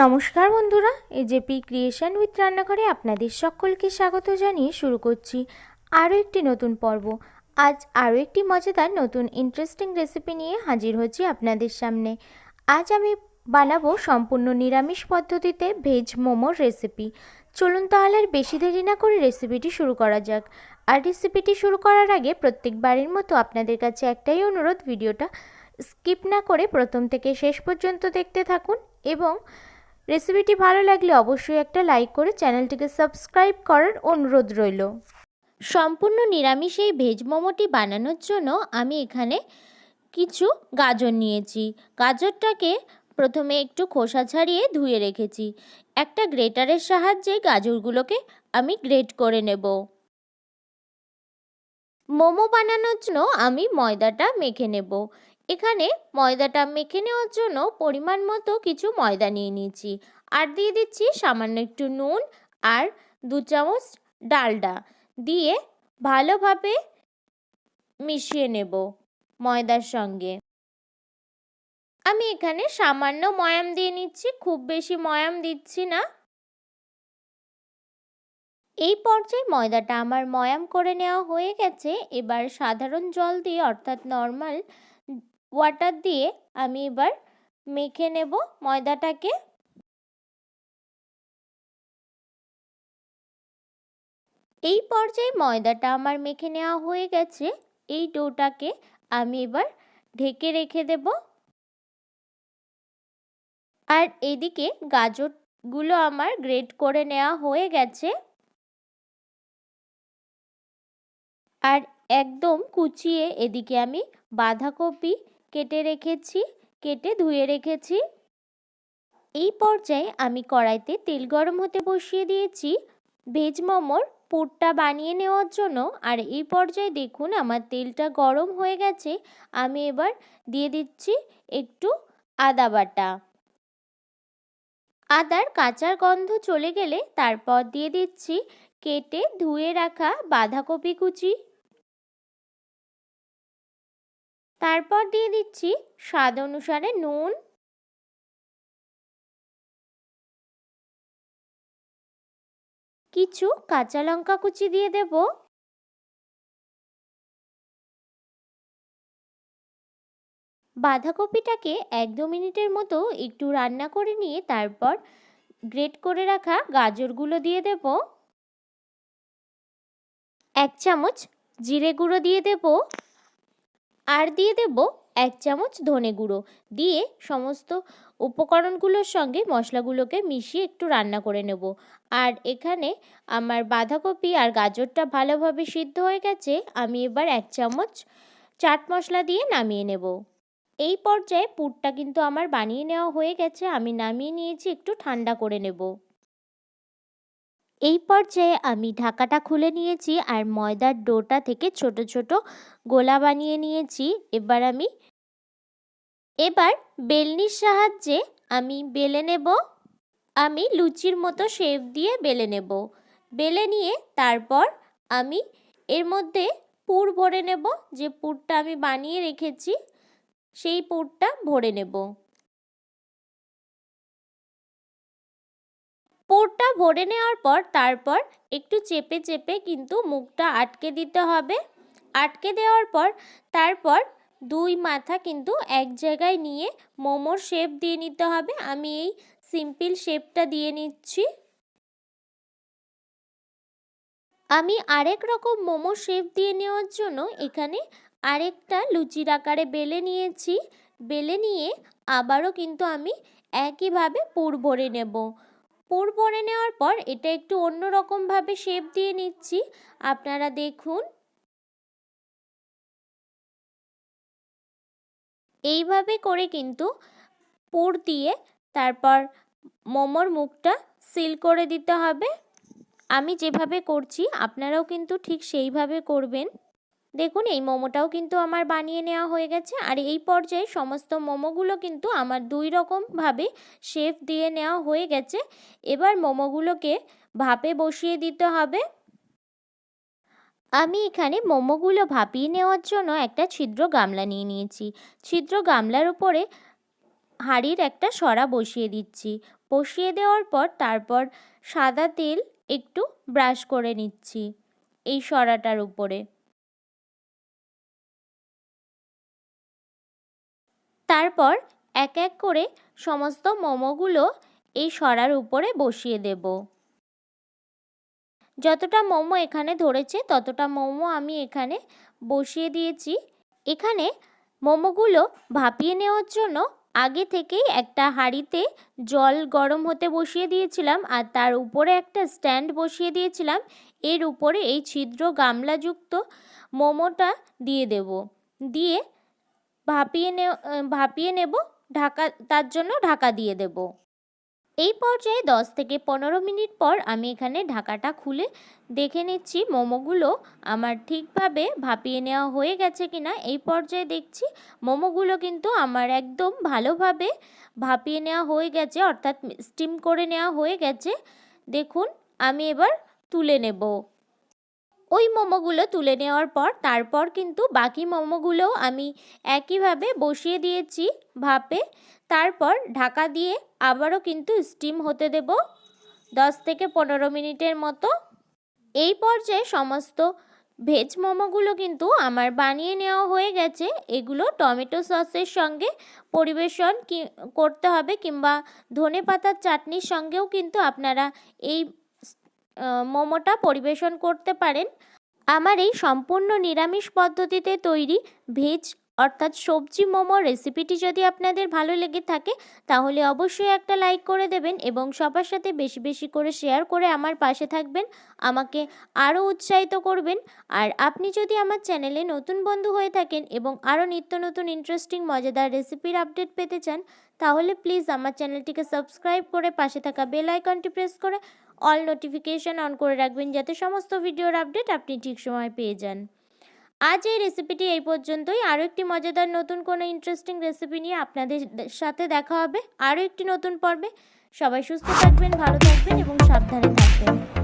নমস্কার বন্ধুরা AJP creation with রান্নাঘরে আপনাদের সকলকে স্বাগত জানিয়ে শুরু করছি আরও একটি নতুন পর্ব। আজ আরও একটি মজাদার নতুন ইন্টারেস্টিং রেসিপি নিয়ে হাজির হচ্ছি আপনাদের সামনে। আজ আমি বানাবো সম্পূর্ণ নিরামিষ পদ্ধতিতে ভেজ মোমোর রেসিপি চলুন তাহলে আর বেশি দেরি না করে রেসিপিটি শুরু করা যাক। আর রেসিপিটি শুরু করার আগে প্রত্যেকবারের মতো আপনাদের কাছে একটাই অনুরোধ, ভিডিওটা স্কিপ না করে প্রথম থেকে শেষ পর্যন্ত দেখতে থাকুন এবং রেসিপিটি ভালো লাগলে অবশ্যই একটা লাইক করে চ্যানেলটিকে সাবস্ক্রাইব করার অনুরোধ রইল। সম্পূর্ণ নিরামিষ এই ভেজ মোমোটি বানানোর জন্য আমি এখানে কিছু গাজর নিয়েছি। গাজরটাকে প্রথমে একটু খোসা ছাড়িয়ে ধুয়ে রেখেছি। একটা গ্রেটারের সাহায্যে গাজরগুলোকে আমি গ্রেট করে নেব। মোমো বানানোর জন্য আমি ময়দাটা মেখে নেব। এখানে ময়দাটা মেখে নেওয়ার জন্য পরিমাণ মতো কিছু ময়দা নিয়ে নিয়েছি। আর দিয়ে দিচ্ছি সামান্য একটু নুন আর দু চামচ ডালডা। দিয়ে ভালোভাবে মিশিয়ে নেব ময়দার সঙ্গে। আমি এখানে সামান্য ময়াম দিয়ে নিচ্ছি, খুব বেশি ময়াম দিচ্ছি না। এই পর্যায়ে ময়দাটা আমার ময়াম করে নেওয়া হয়ে গেছে। এবার সাধারণ জল দিয়ে, অর্থাৎ নর্মাল ওয়াটার দিয়ে আমি এবার মেখে নেব ময়দাটাকে। এই পর্যায়ে ময়দাটা আমার মেখে নেওয়া হয়ে গেছে। এই ডোটাকে আমি এবার ঢেকে রেখে দেব। আর এদিকে গাজরগুলো আমার গ্রেট করে নেওয়া হয়ে গেছে। আর একদম কুচিয়ে এদিকে আমি বাঁধাকপি কেটে রেখেছি, কেটে ধুয়ে রেখেছি। এই পর্যায়ে আমি কড়াইতে তেল গরম হতে বসিয়ে দিয়েছি। ভেজ মোমোর পুরটা বানিয়ে নেওয়ার জন্য। আর এই পর্যায়ে দেখুন আমার তেলটা গরম হয়ে গেছে। আমি এবার দিয়ে দিচ্ছি একটু আদা বাটা। আদার কাঁচার গন্ধ চলে গেলে তারপর দিয়ে দিচ্ছি কেটে ধুয়ে রাখা বাঁধাকপি কুচি। তারপর দিয়ে দিচ্ছি স্বাদ অনুসারে নুন। কিছু কাঁচা লঙ্কা কুচি দিয়ে দেব। বাঁধাকপিটাকে এক দু মিনিটের মতো একটু রান্না করে নিয়ে তারপর গ্রেট করে রাখা গাজরগুলো দিয়ে দেব। এক চামচ জিরে গুঁড়ো দিয়ে দেব। আর দিয়ে দেব এক চামচ ধনে গুঁড়ো। দিয়ে সমস্ত উপকরণগুলোর সঙ্গে মশলাগুলোকে মিশিয়ে একটু রান্না করে নেব। আর এখানে আমার বাঁধাকপি আর গাজরটা ভালোভাবে সিদ্ধ হয়ে গেছে, আমি এবার এক চামচ চাট মশলা দিয়ে নামিয়ে নেব। এই পর্যায়ে পুরটা কিন্তু আমার বানিয়ে নেওয়া হয়ে গেছে, আমি নামিয়ে নিয়েছি, একটু ঠান্ডা করে নেব। এই পর্যায়ে আমি ঢাকাটা খুলে নিয়েছি আর ময়দার ডোটা থেকে ছোট ছোট গোলা বানিয়ে নিয়েছি। এবার আমি এবার বেলনির সাহায্যে আমি বেলে নেব। আমি লুচির মতো শেপ দিয়ে বেলে নেব। বেলে নিয়ে তারপর আমি এর মধ্যে পুর ভরে নেব। যে পুরটা আমি বানিয়ে রেখেছি, সেই পুরটা ভরে নেব। পুরটা ভরে নেওয়ার পর তারপর একটু চেপে চেপে কিন্তু মুখটা আটকে দিতে হবে। আটকে দেওয়ার পর তারপর দুই মাথা কিন্তু এক জায়গায় নিয়ে মোমোর শেপ দিয়ে নিতে হবে। আমি এই সিম্পল শেপটা দিয়ে নিচ্ছি। আমি আরেক রকম মোমো শেপ দিয়ে নেওয়ার জন্য এখানে আরেকটা লুচির আকারে বেলে নিয়েছি। বেলে নিয়ে আবারও কিন্তু আমি একইভাবে পুর ভরে নেব। পুর ভরে নেওয়ার পর এটা একটু অন্য রকমভাবে শেপ দিয়ে নিচ্ছি। আপনারা দেখুন। এইভাবে করে কিন্তু পুর দিয়ে তারপর মোমোর মুখটা সিল করে দিতে হবে। আমি যেভাবে করছি, আপনারাও কিন্তু ঠিক সেইভাবে করবেন। দেখুন, এই মোমোটাও কিন্তু আমার বানিয়ে নেওয়া হয়ে গেছে। আর এই পর্যায়ে সমস্ত মোমোগুলো কিন্তু আমার দুই রকমভাবে শেফ দিয়ে নেওয়া হয়ে গেছে। এবার মোমোগুলোকে ভাপে বসিয়ে দিতে হবে। আমি এখানে মোমোগুলো ভাপিয়ে নেওয়ার জন্য একটা ছিদ্র গামলা নিয়ে নিয়েছি। ছিদ্র গামলার উপরে হাঁড়ির একটা সরা বসিয়ে দিচ্ছি। বসিয়ে দেওয়ার পর তারপর সাদা তেল একটু ব্রাশ করে নিচ্ছি এই সরাটার উপরে। তারপর এক এক করে সমস্ত মোমোগুলো এই সরার উপরে বসিয়ে দেব। যতটা মোমো এখানে ধরেছে, ততটা মোমো আমি এখানে বসিয়ে দিয়েছি। এখানে মোমোগুলো ভাপিয়ে নেওয়ার জন্য আগে থেকেই একটা হাঁড়িতে জল গরম হতে বসিয়ে দিয়েছিলাম আর তার উপরে একটা স্ট্যান্ড বসিয়ে দিয়েছিলাম। এর উপরে এই ছিদ্র গামলাযুক্ত মোমোটা দিয়ে দেব। দিয়ে ভাপিয়ে নে ভাপিয়ে নেব, ঢাকা, তার জন্য ঢাকা দিয়ে দেব। এই পর্যায়ে দশ থেকে পনেরো মিনিট পর আমি এখানে ঢাকাটা খুলে দেখে নিচ্ছি মোমোগুলো আমার ঠিকভাবে ভাপিয়ে নেওয়া হয়ে গেছে কিনা। এই পর্যায়ে দেখছি মোমোগুলো কিন্তু আমার একদম ভালোভাবে ভাপিয়ে নেওয়া হয়ে গেছে, অর্থাৎ স্টিম করে নেওয়া হয়ে গেছে। দেখুন, আমি এবার তুলে নেব। ওই মোমোগুলো তুলে নেওয়ার পর তারপর কিন্তু বাকি মোমোগুলোও আমি একইভাবে বসিয়ে দিয়েছি ভাপে। তারপর ঢাকা দিয়ে আবারও কিন্তু স্টিম হতে দেব দশ থেকে পনেরো মিনিটের মতো। এই পর্যায়ে সমস্ত ভেজ মোমোগুলো কিন্তু আমার বানিয়ে নেওয়া হয়ে গেছে। এগুলো টমেটো সসের সঙ্গে পরিবেশন করতে হবে কিংবা ধনে পাতার চাটনির সঙ্গেও কিন্তু আপনারা এই মোমোটা পরিবেশন করতে পারেন। আমার এই সম্পূর্ণ নিরামিষ পদ্ধতিতে তৈরি ভেজ অর্থাৎ সবজি মোমো রেসিপিটি যদি আপনাদের ভালো লেগে থাকে, তাহলে অবশ্যই একটা লাইক করে দেবেন এবং সবার সাথে বেশি বেশি করে শেয়ার করে আমার পাশে থাকবেন। আমাকে আরও উৎসাহিত করবেন। আর আপনি যদি আমার চ্যানেলে নতুন বন্ধু হয়ে থাকেন এবং আরও নিত্য নতুন ইন্টারেস্টিং মজাদার রেসিপির আপডেট পেতে চান, তাহলে প্লিজ আমার চ্যানেলটিকে সাবস্ক্রাইব করে পাশে থাকা বেল আইকনটি প্রেস করে অল নোটিফিকেশান অন করে রাখবেন যাতে সমস্ত ভিডিওর আপডেট আপনি ঠিক সময় পেয়ে যান। আজ এই রেসিপিটি এই পর্যন্তই। আরও একটি মজাদার নতুন কোনো ইন্টারেস্টিং রেসিপি নিয়ে আপনাদের সাথে দেখা হবে। আরও একটি নতুন পর্বে। সবাই সুস্থ থাকবেন, ভালো থাকবেন এবং সাবধানে থাকবেন।